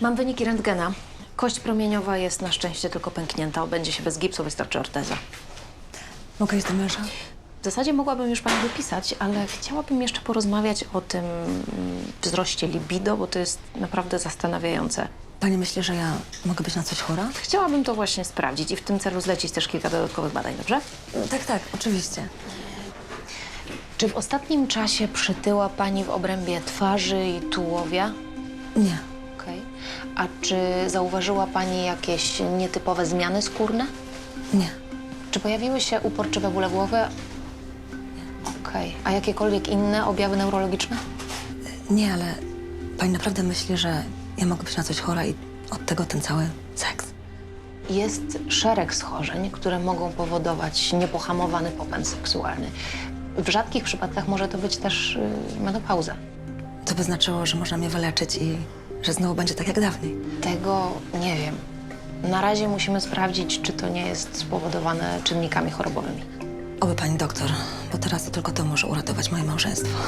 Mam wyniki rentgena. Kość promieniowa jest na szczęście tylko pęknięta. Obędzie się bez gipsu, wystarczy orteza. Mogę iść do męża? W zasadzie mogłabym już pani wypisać, ale chciałabym jeszcze porozmawiać o tym wzroście libido, bo to jest naprawdę zastanawiające. Pani myśli, że ja mogę być na coś chora? Chciałabym to właśnie sprawdzić i w tym celu zlecić też kilka dodatkowych badań, dobrze? Tak, tak, oczywiście. Czy w ostatnim czasie przytyła pani w obrębie twarzy i tułowia? Nie. Okej. A czy zauważyła pani jakieś nietypowe zmiany skórne? Nie. Czy pojawiły się uporczywe bóle głowy? Okej. A jakiekolwiek inne objawy neurologiczne? Nie, ale pani naprawdę myśli, że ja mogę być na coś chora i od tego ten cały seks? Jest szereg schorzeń, które mogą powodować niepohamowany popęd seksualny. W rzadkich przypadkach może to być też y, menopauza. To by znaczyło, że można mnie wyleczyć i że znowu będzie tak jak dawniej. Tego nie wiem. Na razie musimy sprawdzić, czy to nie jest spowodowane czynnikami chorobowymi. Oby pani doktor, bo teraz to tylko to może uratować moje małżeństwo.